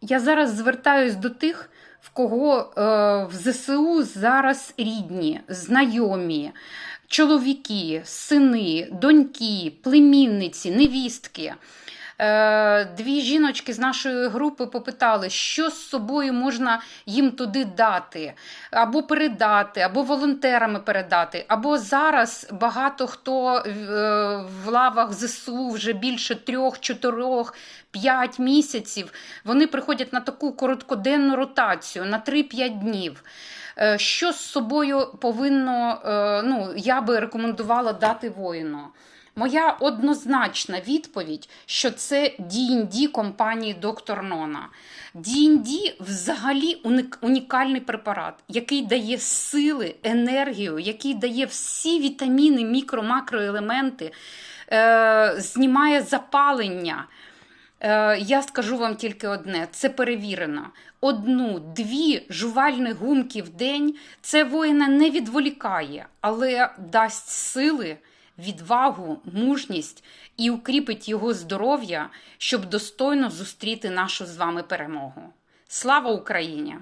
Я зараз звертаюсь до тих, в кого е, в ЗСУ зараз рідні, знайомі, чоловіки, сини, доньки, племінниці, невістки. Е, Дві жіночки з нашої групи попитали, що з собою можна їм туди дати, або передати, або волонтерами передати. Або зараз багато хто е, в лавах ЗСУ вже більше трьох, чотирьох, п'ять місяців. Вони приходять на таку короткоденну ротацію на 3-5 днів. Е, Що з собою повинно, ну, я би рекомендувала дати воїну? Моя однозначна відповідь, що це D&D компанії Доктор Нона. D&D взагалі унікальний препарат, який дає сили, енергію, який дає всі вітаміни, мікро, макроелементи, е, знімає запалення. Е, я скажу вам тільки одне: це перевірено. Одну-дві жувальні гумки в день це воїна не відволікає, але дасть сили, відвагу, мужність і укріпить його здоров'я, щоб достойно зустріти нашу з вами перемогу. Слава Україні!